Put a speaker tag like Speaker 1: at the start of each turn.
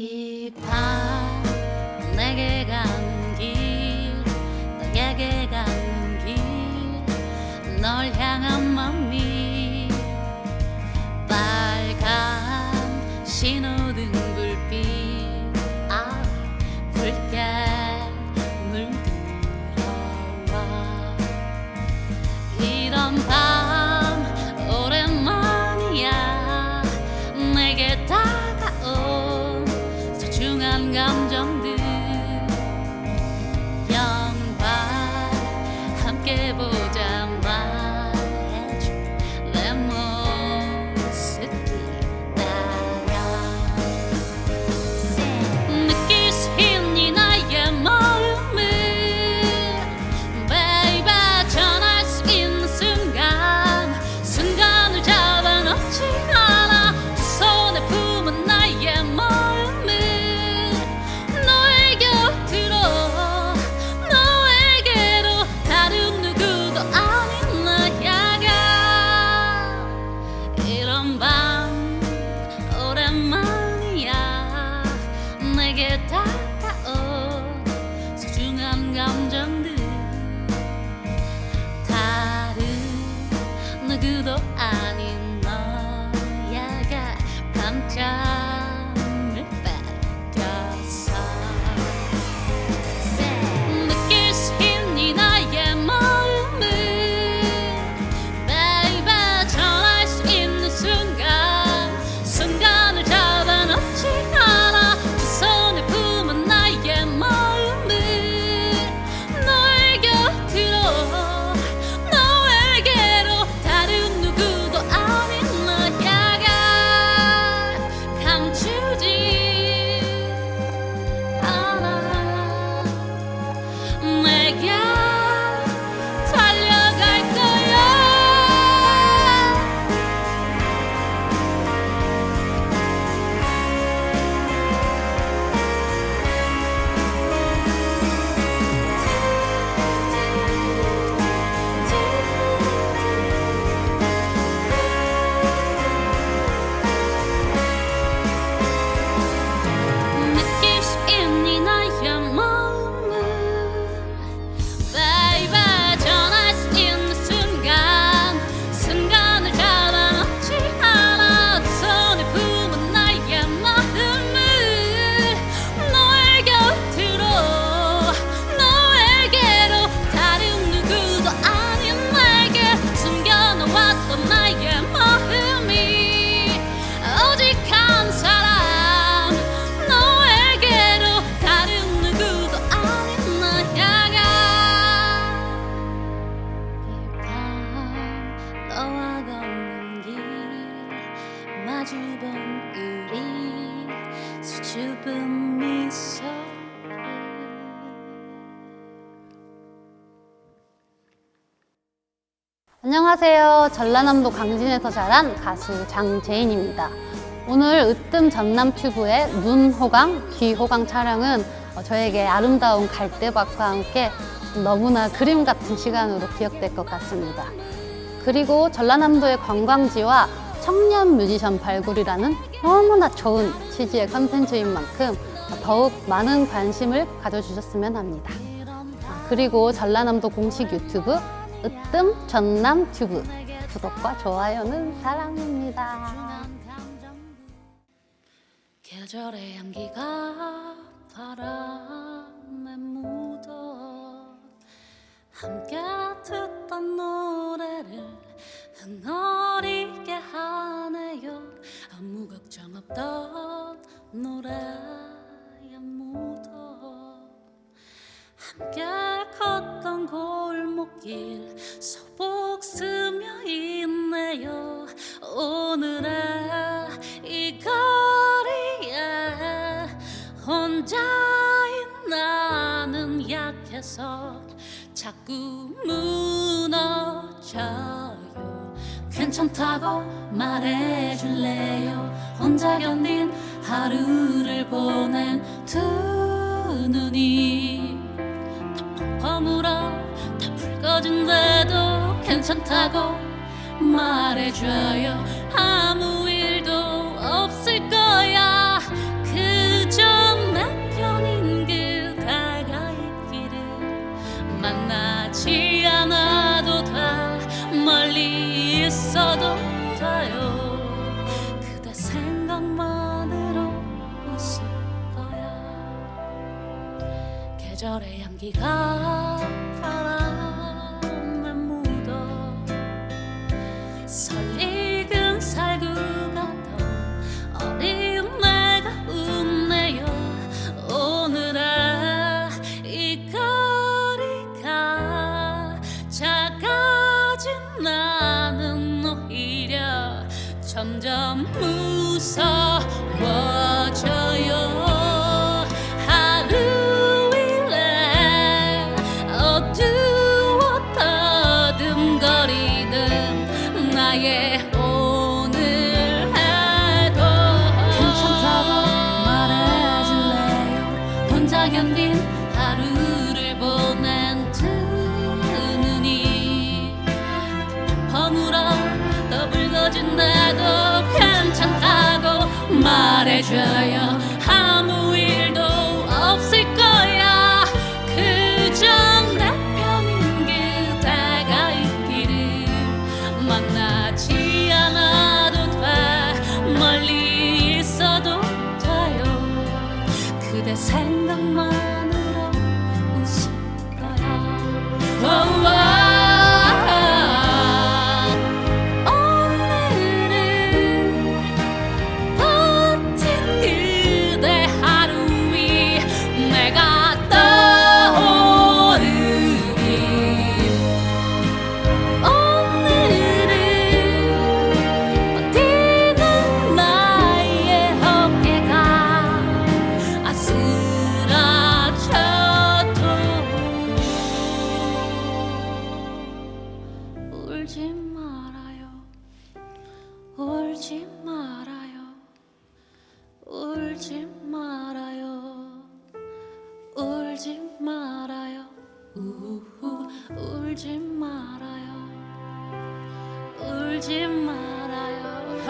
Speaker 1: 이밤 함께 누구도 아닌
Speaker 2: 안녕하세요. 전라남도 강진에서 자란 가수 장재인입니다. 오늘 으뜸 전남 튜브의 눈 호강, 귀 호강 촬영은 어, 저에게 아름다운 갈대밭과 함께 너무나 그림 같은 시간으로 기억될 것 같습니다. 그리고 전라남도의 관광지와 청년 뮤지션 발굴이라는 너무나 좋은 취지의 컨텐츠인 만큼 더욱 많은 관심을 가져주셨으면 합니다. 아, 그리고 전라남도 공식 유튜브 으뜸 전남 튜브 구독과 좋아요는 사랑입니다.
Speaker 1: 계절의 향기가 바람에 묻어 함께 듣던 노래를 흥얼이게 하네요. 아무 걱정 없던 노래 길 소복 쓰며 있네요. 오늘의 이 거리에 혼자인 나는 약해서 자꾸 무너져요. 괜찮다고 말해줄래요? 혼자 견딘 하루를 보낸 두 눈이 힘들어진대도 괜찮다고 말해줘요. 아무 일도 없을 거야. 그저 내 편인 그다가 있기를 만나지 않아도 다 멀리 있어도 돼요. 그대 생각만으로 웃을 거야. 계절의 향기가 점점 무서워져요. 잘해줘요. 아무 일도 없을 거야. 그저 내 편인 그대가 있기를. 만나지 않아도 돼. 멀리 있어도 돼요. 그대 생각만 울지 말아요. 우후 울지 말아요. 울지 말아요.